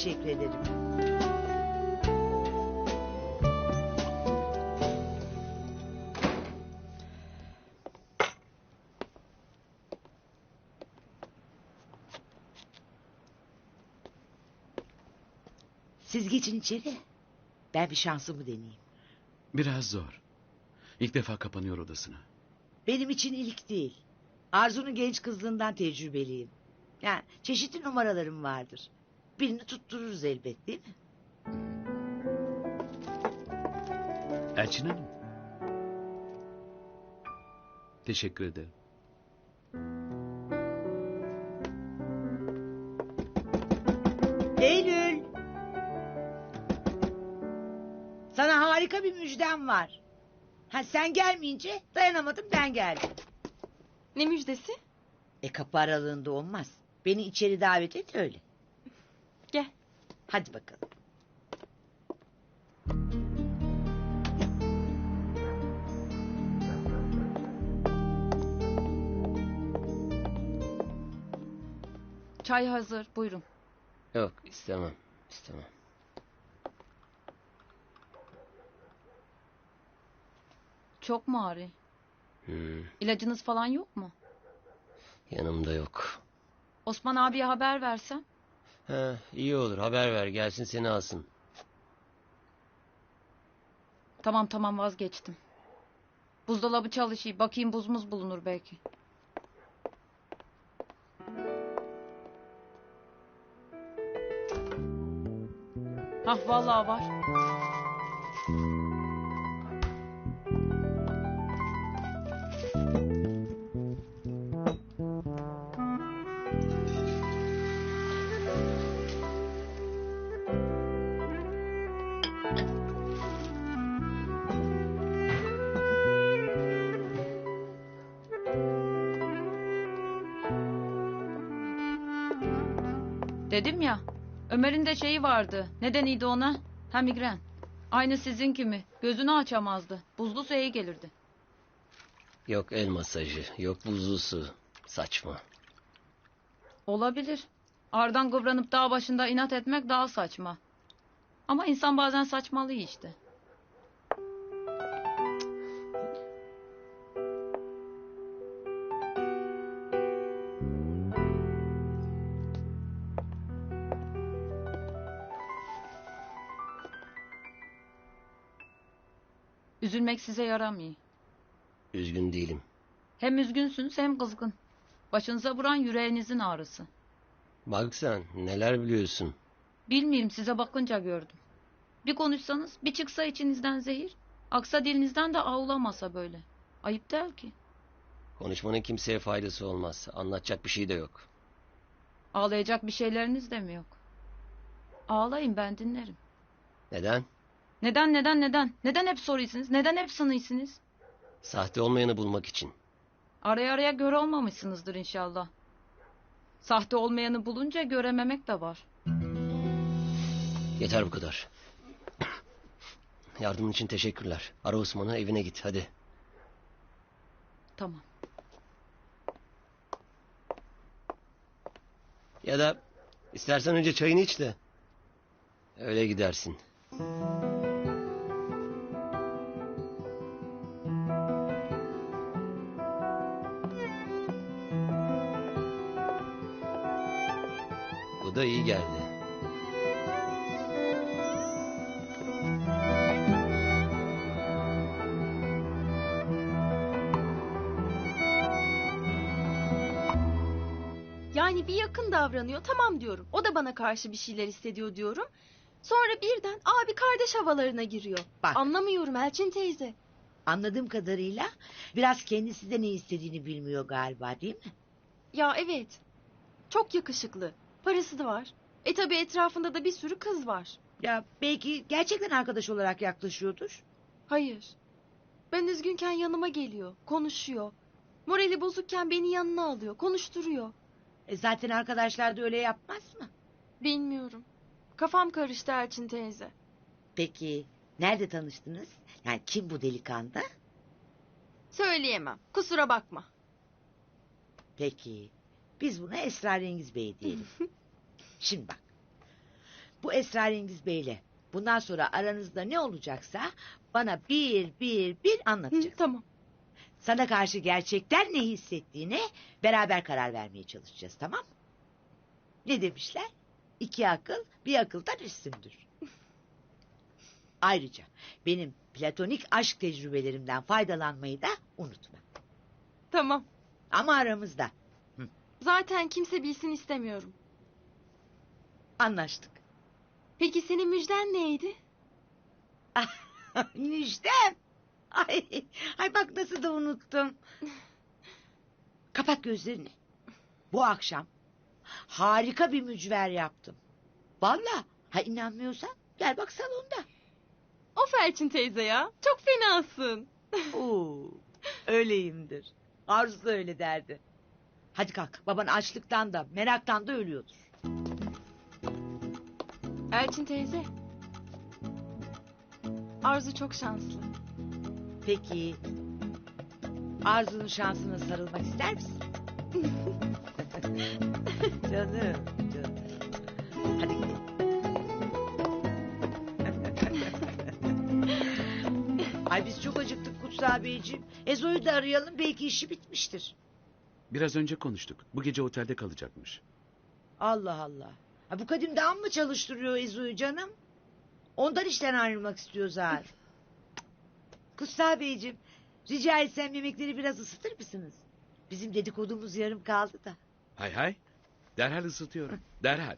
teşekkür ederim. Siz geçin içeri. Ben bir şansımı deneyeyim. Biraz zor. İlk defa kapanıyor odasına. Benim için ilk değil. Arzu'nun genç kızlığından tecrübeliyim. Yani çeşitli numaralarım vardır. Birini tuttururuz elbet değil mi? Elçin Hanım. Teşekkür ederim. Eylül! Sana harika bir müjdem var. Ha, sen gelmeyince dayanamadım ben geldim. Ne müjdesi? E kapı aralığında olmaz. Beni içeri davet et öyle. Hadi bakalım. Çay hazır. Buyurun. Yok istemem. istemem. Çok mu ağrı? Hmm, İlacınız falan yok mu? yanımda yok. Osman abiye haber versem. Ha, iyi olur haber ver gelsin seni alsın. Tamam tamam vazgeçtim. Buzdolabı çalışıyor. Bakayım buzumuz bulunur belki. Hah vallahi var. Dedim ya. Ömer'in de şeyi vardı. Neden iyiydi ona? Ha migren. Aynı sizin kimi. Gözünü açamazdı. Buzlu su iyi gelirdi. Yok el masajı yok buzlu su. Saçma. Olabilir. Ardan kıvranıp dağ başında inat etmek daha saçma. Ama insan bazen saçmalıyor işte. Üzülmek size yaramıyor. Üzgün değilim. Hem üzgünsünüz hem kızgın. Başınıza vuran yüreğinizin ağrısı. Bak sen neler biliyorsun. Bilmeyeyim size bakınca gördüm. Bir konuşsanız bir çıksa içinizden zehir. Aksa dilinizden de ağlamasa böyle. Ayıp değil ki. Konuşmanın kimseye faydası olmaz. Anlatacak bir şey de yok. Ağlayacak bir şeyleriniz de mi yok? Ağlayın ben dinlerim. Neden? Neden neden neden? Neden hep soruyorsunuz? Neden hep sınıyorsunuz? Sahte olmayanı bulmak için. Araya araya göre olmamışsınızdır inşallah. Sahte olmayanı bulunca görememek de var. Yeter bu kadar. Yardımın için teşekkürler. Ara Osman'ı evine git hadi. Tamam. Ya da istersen önce çayını iç de. Öyle gidersin. Bu da iyi geldi. Yani bir yakın davranıyor tamam diyorum. O da bana karşı bir şeyler hissediyor diyorum. Sonra birden abi kardeş havalarına giriyor. Bak. Anlamıyorum Elçin teyze. Anladığım kadarıyla biraz kendisi de ne istediğini bilmiyor galiba değil mi? Ya evet. Çok yakışıklı. Parası da var. E tabi etrafında da bir sürü kız var. Ya belki gerçekten arkadaş olarak yaklaşıyordur. Hayır. Ben üzgünken yanıma geliyor. Konuşuyor. Morali bozukken beni yanına alıyor. Konuşturuyor. E zaten arkadaşlar da öyle yapmaz mı? Bilmiyorum. Kafam karıştı Elçin teyze. Peki nerede tanıştınız? Yani kim bu delikanlı? Söyleyemem. Kusura bakma. Peki biz buna Esrarengiz Bey diyelim. Şimdi bak. bu esrarengiz beyle bundan sonra aranızda ne olacaksa bana bir bir bir Hı, anlatacaksın. tamam. Sana karşı gerçekten ne hissettiğine beraber karar vermeye çalışacağız tamam mı? Ne demişler? İki akıl bir akıldan üstündür. Ayrıca benim platonik aşk tecrübelerimden faydalanmayı da unutma. Tamam. Ama aramızda Zaten kimse bilsin istemiyorum. anlaştık. Peki senin müjden neydi? Müjdem. Ay, ay bak nasıl da unuttum. Kapat gözlerini. Bu akşam harika bir mücver yaptım. Vallahi ha inanmıyorsan gel bak salonda. Of Elçin teyze ya. Çok fenasın. Oo, öyleyimdir. Arzu da öyle derdi. Hadi kalk baban açlıktan da meraktan da ölüyordur. Elçin teyze. Arzu çok şanslı. Peki Arzu'nun şansına sarılmak ister misin? canım, canım. Hadi gidelim. Ay biz çok acıktık Kutsal Beyciğim. Ezo'yu da arayalım belki işi bitmiştir. Biraz önce konuştuk. Bu gece otelde kalacakmış. Allah Allah. Ha, bu kadim daha mı çalıştırıyor Ezo'yu canım? Ondan işten ayrılmak istiyor zaten. Kutsal Beyciğim rica etsem yemekleri biraz ısıtır mısınız? Bizim dedikodumuz yarım kaldı da. Hay hay. Derhal ısıtıyorum. Derhal.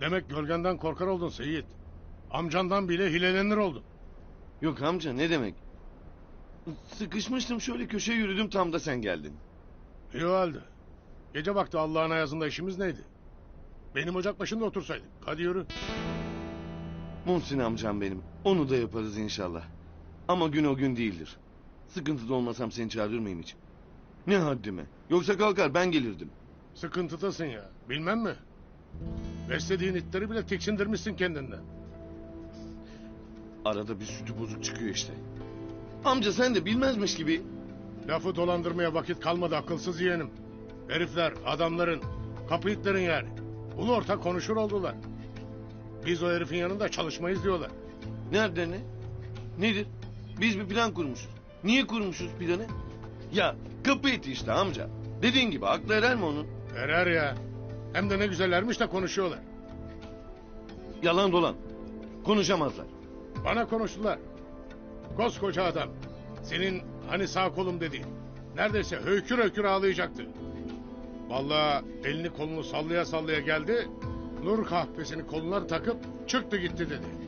Demek gölgenden korkar oldun Seyit. Amcandan bile hilelenir oldun. Yok amca ne demek? Sıkışmıştım şöyle köşeye yürüdüm tam da sen geldin. İyi halde. Gece vakti Allah'ın ayazında işimiz neydi? Benim ocak başında otursaydık. Hadi yürü. Muhsin amcam benim. Onu da yaparız inşallah. Ama gün o gün değildir. Sıkıntıda olmasam seni çağırır mıyım hiç? Ne haddime. Yoksa kalkar ben gelirdim. Sıkıntıdasın ya. Bilmem mi? Beslediğin itleri bile tiksindirmişsin kendinden. Arada bir sütü bozuk çıkıyor işte. Amca sen de bilmezmiş gibi. Lafı dolandırmaya vakit kalmadı akılsız yeğenim. Herifler, adamların, kapı itlerin yani. Ulu orta konuşur oldular. Biz o herifin yanında çalışmayız diyorlar. Nerede ne? Nedir? Biz bir plan kurmuşuz. Niye kurmuşuz planı? Ya kapı iti işte amca. Dediğin gibi aklı erer mi onun? Erer ya. Hem de ne güzellermiş de konuşuyorlar. Yalan dolan. Konuşamazlar. Bana konuştular. Koskoca adam. Senin hani sağ kolum dediğin. Neredeyse höykür höykür ağlayacaktı. Vallahi elini kolunu sallaya sallaya geldi. Nur kahvesini koluna takıp çıktı gitti dedi.